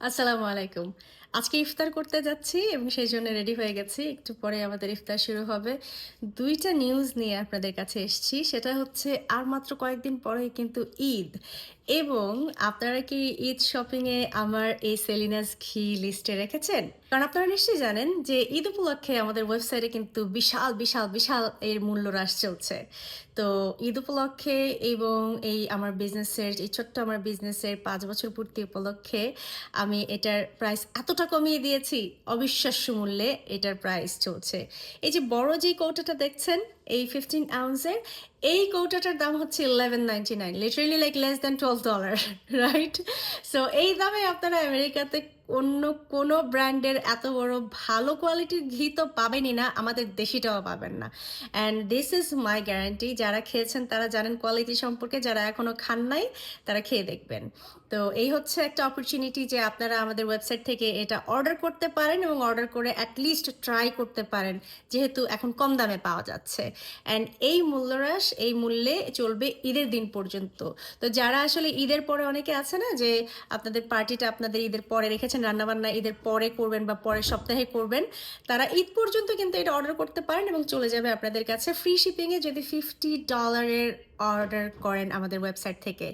আসসালামু আলাইকুম। আজকে ইফতার করতে যাচ্ছি এবং সেই জন্য রেডি হয়ে গেছি। একটু পরে আমাদের ইফতার শুরু হবে। দুইটা নিউজ নিয়ে আপনাদের কাছে এসেছি। সেটা হচ্ছে, আর মাত্র কয়েকদিন পরে কিন্তু ঈদ। এবং আপনারা কি ঈদ শপিংয়ে আমার এই সেলিনাস ঘি লিস্টে রেখেছেন? কারণ আপনারা নিশ্চয়ই জানেন যে ঈদ উপলক্ষে আমাদের ওয়েবসাইটে কিন্তু বিশাল বিশাল বিশাল এর মূল্য হ্রাস চলছে। তো ঈদ উপলক্ষে এবং এই আমার বিজনেসের এই ছোট্ট আমার বিজনেসের পাঁচ বছর পূর্তি উপলক্ষে আমি এটার প্রাইস এতটা কমিয়ে দিয়েছি, অবিশ্বাস্য মূল্যে এটার প্রাইস চলছে। এই যে বড় যে কৌটাটা দেখছেন, এই ফিফটিন আউন্সের এই কৌটাটার দাম হচ্ছে eleven ninety nine literally like less than twelve dollar right so এই দামে আপনারা আমেরিকাতে অন্য কোনো ব্র্যান্ডের এত বড় ভালো কোয়ালিটির ঘি তো পাবেনই না, আমাদের দেশিটাও পাবেন না। And this is my guarantee যারা খেয়েছেন তারা জানেন কোয়ালিটি সম্পর্কে, যারা এখনও খান নাই, তারা খেয়ে দেখবেন। তো এই হচ্ছে একটা অপরচুনিটি যে আপনারা আমাদের ওয়েবসাইট থেকে এটা অর্ডার করতে পারেন এবং অর্ডার করে অ্যাটলিস্ট ট্রাই করতে পারেন, যেহেতু এখন কম দামে পাওয়া যাচ্ছে। অ্যান্ড এই মূল্যহ্রাস, এই মূল্যে চলবে ঈদের দিন পর্যন্ত। তো যারা আসলে ঈদের পরে অনেকে আছে না, যে আপনাদের পার্টিটা আপনাদের ঈদের পরে রেখেছেন রান্নাবান্না ঈদের পরে করবেন বা পরের সপ্তাহে করবেন, তারা ঈদ পর্যন্ত কিন্তু এটা অর্ডার করতে পারেন এবং চলে যাবে আপনাদের কাছে ফ্রি শিপিংয়ে যদি ফিফটি ডলারের অর্ডার করেন আমাদের ওয়েবসাইট থেকে।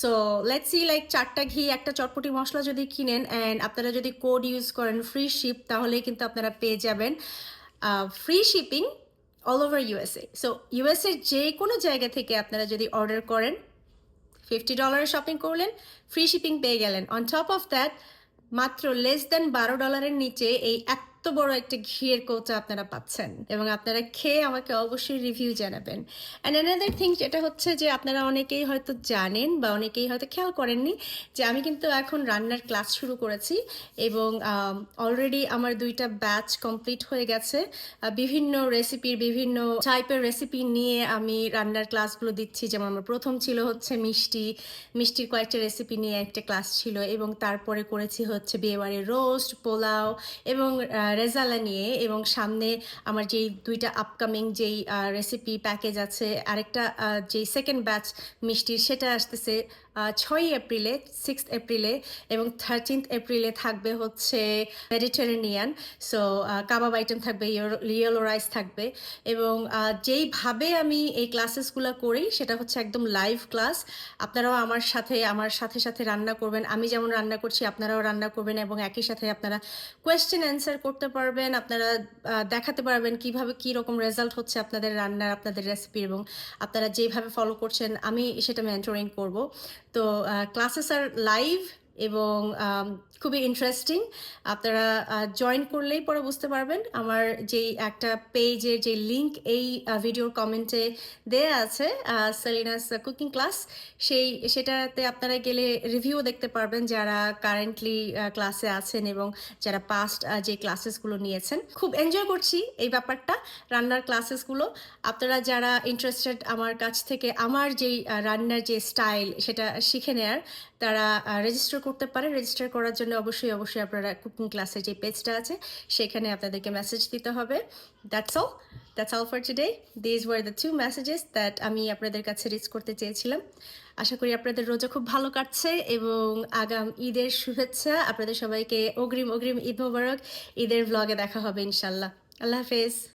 সো লেটস সি লাইক চারটা ঘি, একটা চটপটি মশলা যদি কিনেন অ্যান্ড আপনারা যদি কোড ইউজ করেন ফ্রি শিপ তাহলেই কিন্তু আপনারা পেয়ে যাবেন free shipping all over USA so ইউএসএর যে কোনো জায়গা থেকে আপনারা যদি অর্ডার করেন ফিফটি ডলারের শপিং করলেন ফ্রি শিপিং পেয়ে গেলেন। অন টপ অফ দ্যাট মাত্র লেস দেন বারো ডলারের নিচে এই এত বড় একটা ঘিয়ের কৌচা আপনারা পাচ্ছেন এবং আপনারা খেয়ে আমাকে অবশ্যই রিভিউ জানাবেন। অ্যান্ড অ্যানাদার থিং যেটা হচ্ছে যে আপনারা অনেকেই হয়তো জানেন বা অনেকেই হয়তো খেয়াল করেননি যে আমি কিন্তু এখন রান্নার ক্লাস শুরু করেছি এবং অলরেডি আমার দুইটা ব্যাচ কমপ্লিট হয়ে গেছে। বিভিন্ন রেসিপির বিভিন্ন টাইপের রেসিপি নিয়ে আমি রান্নার ক্লাসগুলো দিচ্ছি। যেমন আমার প্রথম ছিল হচ্ছে মিষ্টি। মিষ্টির কয়েকটা রেসিপি নিয়ে একটা ক্লাস ছিল এবং তারপরে করেছি হচ্ছে বিয়েবাড়ির রোস্ট পোলাও এবং রেজালা নিয়ে এবং সামনে আমার যেই দুইটা আপকামিং যেই রেসিপি প্যাকেজ আছে, আরেকটা যেই সেকেন্ড ব্যাচ মিষ্টির সেটা আসতেছে ছয়ই এপ্রিলে সিক্স এপ্রিলে এবং থার্টিন্থ এপ্রিলে থাকবে হচ্ছে মেডিটেরেনিয়ান সো কাবাব আইটেম থাকবে ইয়েলো রাইস থাকবে এবং যেইভাবে আমি এই ক্লাসেসগুলো করি সেটা হচ্ছে একদম লাইভ ক্লাস আপনারাও আমার সাথে আমার সাথে সাথে রান্না করবেন, আমি যেমন রান্না করছি, আপনারাও রান্না করবেন এবং একই সাথে আপনারা কোয়েশ্চেন অ্যান্সার করতে পারবেন, আপনারা দেখাতে পারবেন কীভাবে কি রকম রেজাল্ট হচ্ছে আপনাদের রান্নার, আপনাদের রেসিপি এবং আপনারা যেভাবে ফলো করছেন, আমি সেটা মেন্টরিং করব। তো ক্লাসেস আর লাইভ এবং খুবই ইন্টারেস্টিং আপনারা জয়েন করলেই পরে বুঝতে পারবেন আমার যেই একটা পেজের যে লিংক এই ভিডিওর কমেন্টে দেয়া আছে সেলিনাস কুকিং ক্লাস সেই, সেটাতে আপনারা গেলে রিভিউ দেখতে পারবেন যারা কারেন্টলি ক্লাসে আছেন এবং যারা পাস্ট যে ক্লাসেসগুলো নিয়েছেন। খুব এনজয় করছি এই ব্যাপারটা, রান্নার ক্লাসেসগুলো আপনারা যারা ইন্টারেস্টেড আমার কাছ থেকে, আমার যেই রান্নার যে স্টাইল সেটা শিখে নেয়ার তারা রেজিস্টার করতে পারে। রেজিস্টার করার জন্য অবশ্যই অবশ্যই আপনারা কুকিং ক্লাসের যে পেজটা আছে, সেখানে আপনাদেরকে মেসেজ দিতে হবে। That's all that's all for today these were the two messages that আমি আপনাদের কাছে রিচ করতে চেয়েছিলাম। আশা করি আপনাদের রোজা খুব ভালো কাটছে এবং আগাম ঈদের শুভেচ্ছা। আপনাদের সবাইকে অগ্রিম অগ্রিম ঈদ মোবারক। ঈদের ব্লগে দেখা হবে ইনশাল্লাহ। আল্লাহ হাফেজ।